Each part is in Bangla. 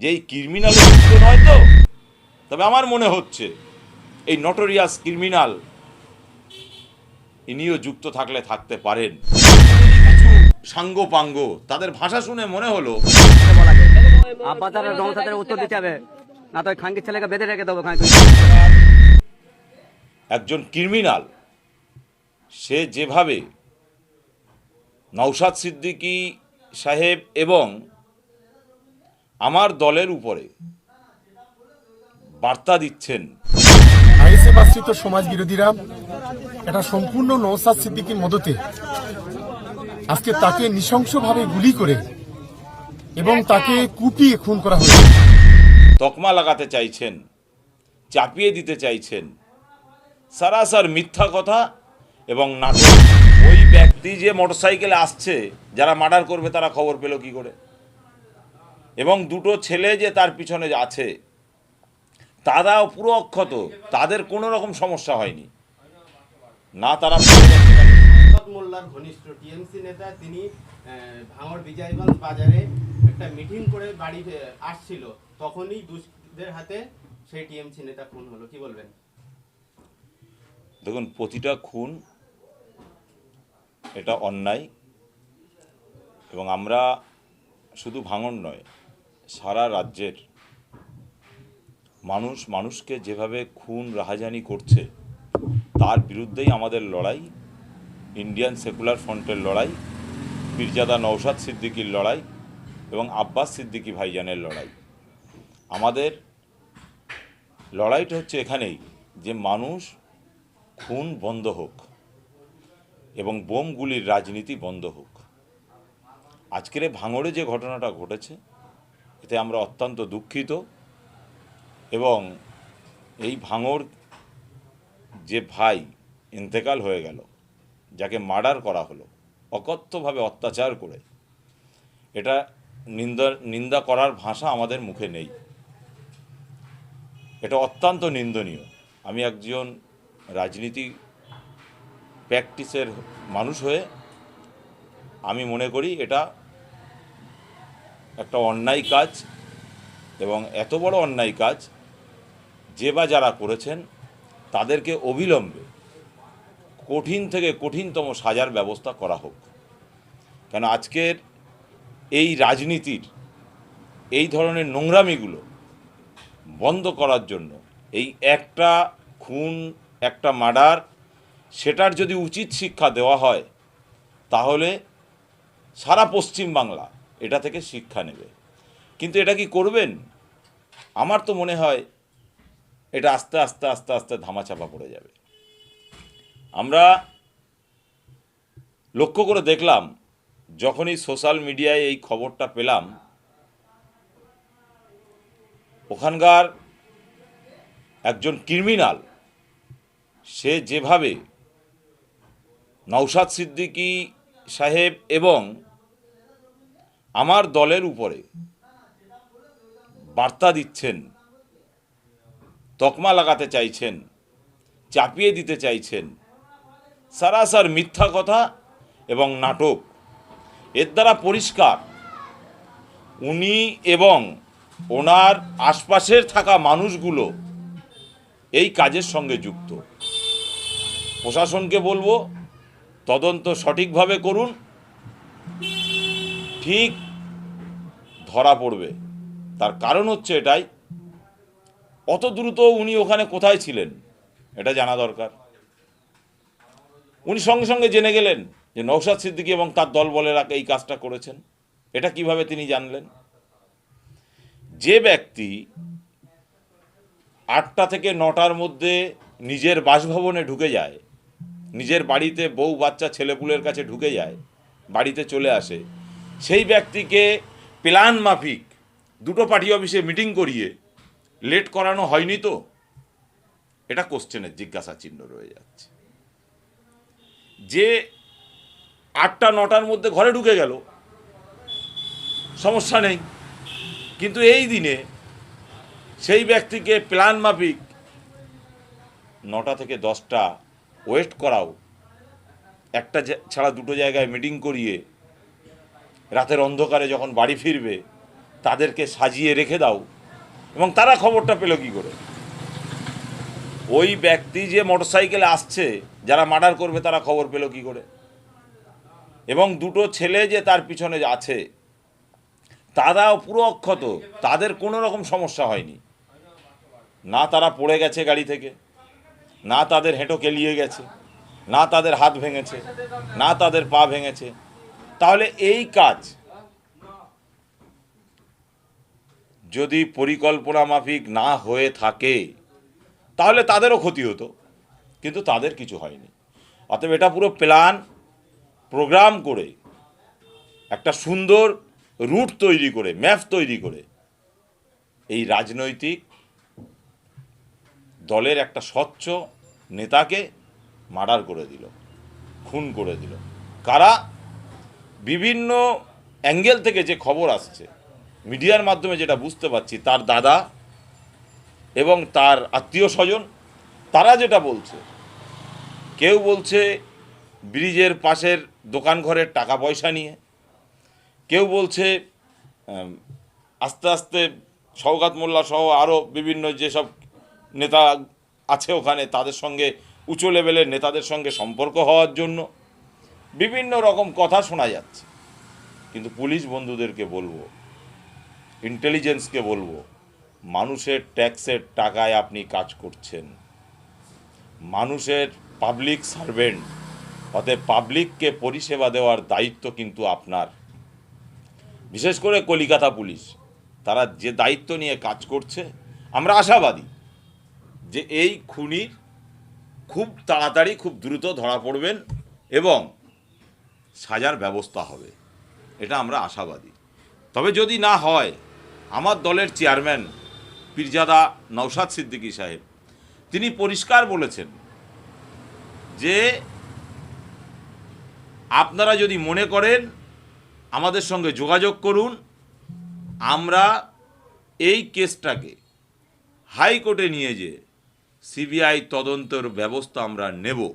যে এই ক্রিমিনাল নয় তো? তবে আমার মনে হচ্ছে এই নটোরিয়াস ক্রিমিনাল ইনিও যুক্ত থাকলে থাকতে পারেন। সাঙ্গ পাঙ্গ তাদের ভাষা শুনে মনে হলো উত্তর দিতে হবে। না তো ওই খাঙ্কির ছেলেকে বেঁধে রেখে দেবো একজন ক্রিমিনাল সে যেভাবে নৌসাদ সিদ্দিকী সাহেব এবং আমার দলের উপরে বার্তা দিচ্ছেন। আইএসএফ আশ্রিত সমাজ বিরোধীরা এটা সম্পূর্ণ নৌসাদ সিদ্দিকীর মদতে আজকে তাকে নৃশংসভাবে গুলি করে এবং তাকে কুপিয়ে খুন করা হয়েছে। তকমা লাগাতে চাইছেন চাপিয়ে দিতে চাইছেন। সারাসার মিথ্যা কথা এবং নাটক। ওই ব্যক্তি যে মোটরসাইকেলে আসছে যারা মার্ডার করবে তারা খবর পেল কি করে? এবং দুটো ছেলে যে তার পিছনে আছে তারাও পুরো অক্ষত তাদের কোনো রকম সমস্যা হয়নি। না তারা মোল্লার ঘনিষ্ঠ টিএমসি নেতা তিনি বিজয়গঞ্জ বাজারে একটা মিটিং করে বাড়ি আসছিল। তখনই দুষ্কৃতীদের হাতে সেই টিএমসি নেতা খুন হলো। কি বলবেন? দেখুন প্রতিটা খুন এটা অন্যায় এবং আমরা শুধু ভাঙন নয় সারা রাজ্যের মানুষ মানুষকে যেভাবে খুন, রাহাজানি করছে, তার বিরুদ্ধেই আমাদের লড়াই ইন্ডিয়ান সেকুলার ফ্রন্টের লড়াই পীরজাদা নৌসাদ সিদ্দিকির লড়াই এবং আব্বাস সিদ্দিকি ভাইজানের লড়াই। আমাদের লড়াইটা হচ্ছে এখানেই যে মানুষ খুন বন্ধ হোক এবং বোমগুলির রাজনীতি বন্ধ হোক। আজকের ভাঙড়ে যে ঘটনাটা ঘটেছে এতে আমরা অত্যন্ত দুঃখিত এবং এই ভাঙর যে ভাই ইন্তেকাল হয়ে গেল, যাকে মার্ডার করা হলো, অকথ্যভাবে অত্যাচার করে, এটা নিন্দা নিন্দা করার ভাষা আমাদের মুখে নেই। এটা অত্যন্ত নিন্দনীয়। আমি একজন রাজনীতি প্র্যাকটিসের মানুষ হয়ে আমি মনে করি এটা একটা অন্যায় কাজ এবং এত বড় অন্যায় কাজ যে বা যারা করেছেন তাদেরকে অবিলম্বে কঠিন থেকে কঠিনতম সাজার ব্যবস্থা করা হোক। কেন আজকের এই রাজনীতির, এই ধরনের নোংরামিগুলো বন্ধ করার জন্য, এই একটা খুন, একটা মার্ডার, সেটার যদি উচিত শিক্ষা দেওয়া হয়, তাহলে সারা পশ্চিম বাংলা এটা থেকে শিক্ষা নেবে। কিন্তু এটা কি করবেন? আমার তো মনে হয় এটা আস্তে আস্তে আস্তে আস্তে ধামাচাপা পড়ে যাবে। আমরা লক্ষ্য করে দেখলাম, যখনই সোশ্যাল মিডিয়ায় এই খবরটা পেলাম, ওখানকার একজন ক্রিমিনাল, সে যেভাবে নৌসাদ সিদ্দিকী সাহেব এবং আমার দলের উপরে বার্তা দিচ্ছেন, তকমা লাগাতে চাইছেন, চাপিয়ে দিতে চাইছেন, সারাসার মিথ্যা কথা এবং নাটক। এর দ্বারা পরিষ্কার, উনি এবং ওনার আশপাশের থাকা মানুষগুলো এই কাজের সঙ্গে যুক্ত। প্রশাসনকে বলব, তদন্ত সঠিকভাবে করুন। ঠিক ধরা পড়বে। তার কারণ হচ্ছে এটাই, অত দ্রুত উনি ওখানে কোথায় ছিলেন, এটা জানা দরকার। উনি সঙ্গে সঙ্গে জেনে গেলেন যে নৌসাদ সিদ্দিকী এবং তার দল বলে বলেরা এই কাজটা করেছেন। এটা কীভাবে তিনি জানলেন? যে ব্যক্তি আটটা থেকে নটার মধ্যে নিজের বাসভবনে ঢুকে যায়, নিজের বাড়িতে বউ, বাচ্চা, ছেলেপুলের কাছে ঢুকে যায়, বাড়িতে চলে আসে, সেই ব্যক্তিকে প্ল্যান মাফিক, দুটো পার্টি অফিসে মিটিং করিয়ে লেট করানো হয়নি তো? এটা কোশ্চেনের জিজ্ঞাসা চিহ্ন রয়ে যাচ্ছে। যে আটটা, নটার মধ্যে ঘরে ঢুকে গেল, সমস্যা নেই। কিন্তু এই দিনে সেই ব্যক্তিকে প্ল্যান মাফিক নটা থেকে দশটা ওয়েট করাও, একটা ছাড়া দুটো জায়গায় মিটিং করিয়ে রাতের অন্ধকারে যখন বাড়ি ফিরবে, তাদেরকে সাজিয়ে রেখে দাও। এবং তারা খবরটা পেল কি করে? ওই ব্যক্তি যে মোটরসাইকেলে আসছে, যারা মার্ডার করবে, তারা খবর পেল কি করে? এবং দুটো ছেলে যে তার পিছনে আছে, তারাও পুরো অক্ষত, তাদের কোনো রকম সমস্যা হয়নি। না তারা পড়ে গেছে গাড়ি থেকে, না তাদের হেঁটো কেলিয়ে গেছে, না তাদের হাত ভেঙেছে, না তাদের পা ভেঙেছে তাহলে এই কাজ যদি পরিকল্পনা মাফিক না হয়ে থাকে, তাহলে তাদেরও ক্ষতি হতো, কিন্তু তাদের কিছু হয়নি। অতএব এটা পুরো প্ল্যান প্রোগ্রাম করে, একটা সুন্দর রুট তৈরি করে ম্যাপ তৈরি করে, এই রাজনৈতিক দলের একটা স্বচ্ছ নেতাকে মার্ডার করে দিল, খুন করে দিল। কারা? বিভিন্ন অ্যাঙ্গেল থেকে যে খবর আসছে, মিডিয়ার মাধ্যমে যেটা বুঝতে পারছি, তার দাদা এবং তার আত্মীয় স্বজন, তারা যেটা বলছে, কেউ বলছে ব্রিজের পাশের দোকান ঘরের টাকা পয়সা নিয়ে, কেউ বলছে আস্তে আস্তে সৌগাত মোল্লা সহ আরও বিভিন্ন যেসব নেতা আছে ওখানে, তাদের সঙ্গে উঁচু লেভেলের নেতাদের সঙ্গে সম্পর্ক হওয়ার জন্য। বিভিন্ন রকম কথা শোনা যাচ্ছে। কিন্তু পুলিশ বন্ধুদেরকে বলব ইন্টেলিজেন্সকে বলব, মানুষের ট্যাক্সের টাকায় আপনি কাজ করছেন। মানুষের পাবলিক সার্ভেন্ট অতএব পাবলিককে পরিষেবা দেওয়ার দায়িত্ব কিন্তু আপনার। বিশেষ করে কলিকাতা পুলিশ, তারা যে দায়িত্ব নিয়ে কাজ করছে, আমরা আশাবাদী যে এই খুনির খুব তাড়াতাড়ি, খুব দ্রুত ধরা পড়বেন এবং সাজার ব্যবস্থা হবে। এটা আমরা আশাবাদী। তবে যদি না হয়, আমার দলের চেয়ারম্যান পীরজাদা নওশাদ সিদ্দিকী সাহেব, তিনি পরিষ্কার বলেছেন যে আপনারা যদি মনে করেন, আমাদের সঙ্গে যোগাযোগ করুন, আমরা এই কেসটাকে হাইকোর্টে নিয়ে যে সিবিআই তদন্তের ব্যবস্থা আমরা নেব।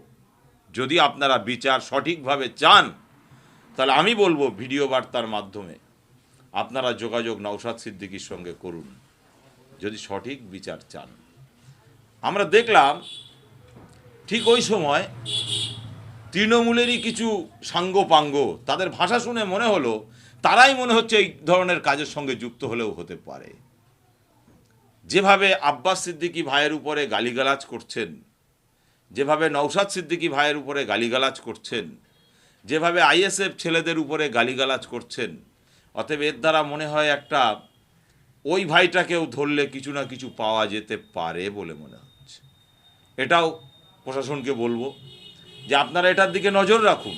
যদি আপনারা বিচার সঠিকভাবে চান তাহলে আমি বলব ভিডিও বার্তার মাধ্যমে আপনারা যোগাযোগ নওশাদ সিদ্দিকীর সঙ্গে করুন, যদি সঠিক বিচার চান। আমরা দেখলাম ঠিক ওই সময় তৃণমূলেরই কিছু সাঙ্গপাঙ্গ, তাদের ভাষা শুনে মনে হলো তারাই মনে হচ্ছে এই ধরনের কাজের সঙ্গে যুক্ত হলেও হতে পারে। যেভাবে আব্বাস সিদ্দিকী ভাইয়ের উপরে গালিগালাজ করছেন, যেভাবে নৌসাদ সিদ্দিকী ভাইয়ের উপরে গালিগালাজ করছেন যেভাবে আইএসএফ ছেলেদের উপরে গালিগালাজ করছেন, অতএব এর দ্বারা মনে হয় একটা ওই ভাইটাকেও ধরলে কিছু না কিছু পাওয়া যেতে পারে বলে মনে হচ্ছে। এটাও প্রশাসনকে বলব যে আপনারা এটার দিকে নজর রাখুন।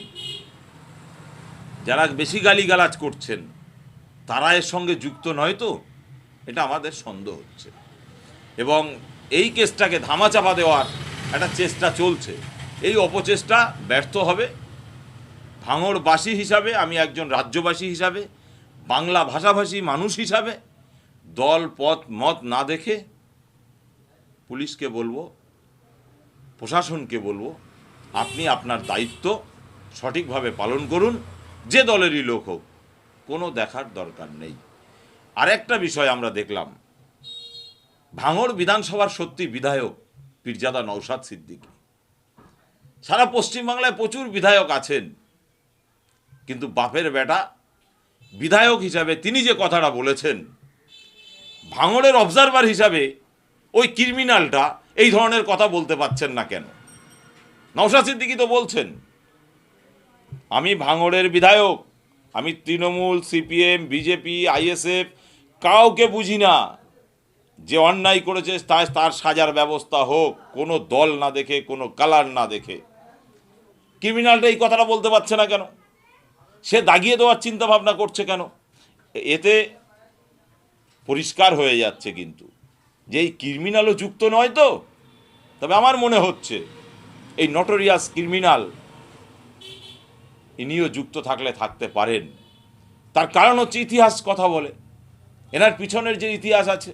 যারা বেশি গালিগালাজ করছেন, তারা এর সঙ্গে যুক্ত নয় তো? এটা আমাদের সন্দেহ হচ্ছে। এবং এই কেসটাকে ধামাচাপা দেওয়ার একটা চেষ্টা চলছে। এই অপচেষ্টা ব্যর্থ হবে। ভাঙড়বাসী হিসাবে, আমি একজন রাজ্যবাসী হিসাবে, বাংলা ভাষাভাষী মানুষ হিসাবে, দল, পথ, মত না দেখে পুলিশকে বলব, প্রশাসনকে বলব, আপনি আপনার দায়িত্ব সঠিকভাবে পালন করুন, যে দলেরই লোক হোক, কোনো দেখার দরকার নেই। আরেকটা বিষয় আমরা দেখলাম, ভাঙড় বিধানসভার সত্যি বিধায়ক পীরজাদা নৌসাদ সিদ্দিকী। সারা পশ্চিমবাংলায় প্রচুর বিধায়ক আছেন। কিন্তু বাপের বেটা বিধায়ক হিসাবে তিনি যে কথাটা বলেছেন ভাঙড়ের অবজারভার হিসাবে ওই ক্রিমিনালটা এই ধরনের কথা বলতে পারছেন না কেন? নওশা সিদ্দিকি তো বলছেন, আমি ভাঙড়ের বিধায়ক, আমি তৃণমূল, সিপিএম, বিজেপি, আইএসএফ, কাউকে বুঝি না যে অন্যায় করেছে, তাই তার সাজার ব্যবস্থা হোক, কোনো দল না দেখে, কোনো কালার না দেখে। ক্রিমিনালটা এই কথাটা বলতে পারছে না কেন? সে দাগিয়ে দেওয়ার চিন্তা ভাবনা করছে কেন? এতে পরিষ্কার হয়ে যাচ্ছে কিন্তু। যে এই ক্রিমিনালও যুক্ত নয় তো? তবে আমার মনে হচ্ছে, এই নটোরিয়াস ক্রিমিনাল ইনিও যুক্ত থাকলে থাকতে পারেন। তার কারণ হচ্ছে ইতিহাস কথা বলে। এনার পিছনের যে ইতিহাস আছে